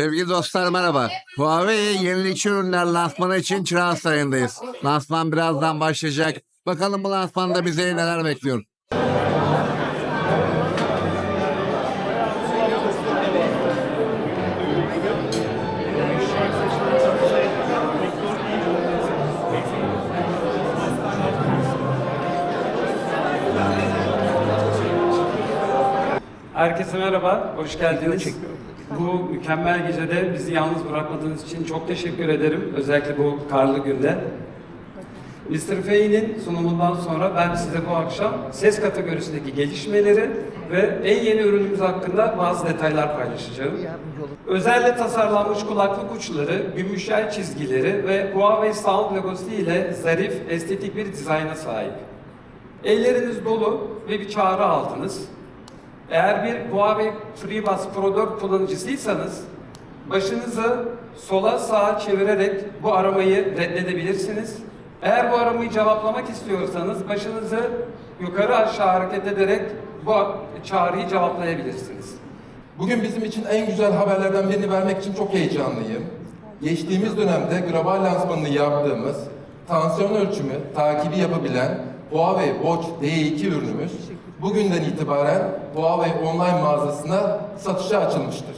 Sevgili dostlar merhaba. Huawei yenilikçi ürünler lansmanı için Çırağan Sarayı'ndayız. Lansman birazdan başlayacak. Bakalım bu lansmanda bize neler bekliyor. Herkese merhaba, hoş geldiniz. Bu mükemmel gecede bizi yalnız bırakmadığınız için çok teşekkür ederim. Özellikle bu karlı günde. Mr. Fey'nin sunumundan sonra ben size bu akşam ses kategorisindeki gelişmeleri ve en yeni ürünümüz hakkında bazı detaylar paylaşacağım. Özelle tasarlanmış kulaklık uçları, gümüşel çizgileri ve Huawei Sound logosu ile zarif, estetik bir dizayna sahip. Elleriniz dolu ve bir çağrı aldınız. Eğer bir Huawei FreeBuds Pro 4 kullanıcısıysanız başınızı sola sağa çevirerek bu aramayı reddedebilirsiniz. Eğer bu aramayı cevaplamak istiyorsanız başınızı yukarı aşağı hareket ederek bu çağrıyı cevaplayabilirsiniz. Bugün bizim için en güzel haberlerden birini vermek için çok heyecanlıyım. Geçtiğimiz dönemde global lansmanını yaptığımız tansiyon ölçümü, takibi yapabilen Huawei Watch D2 ürünümüz bugünden itibaren Huawei online mağazasına satışa açılmıştır.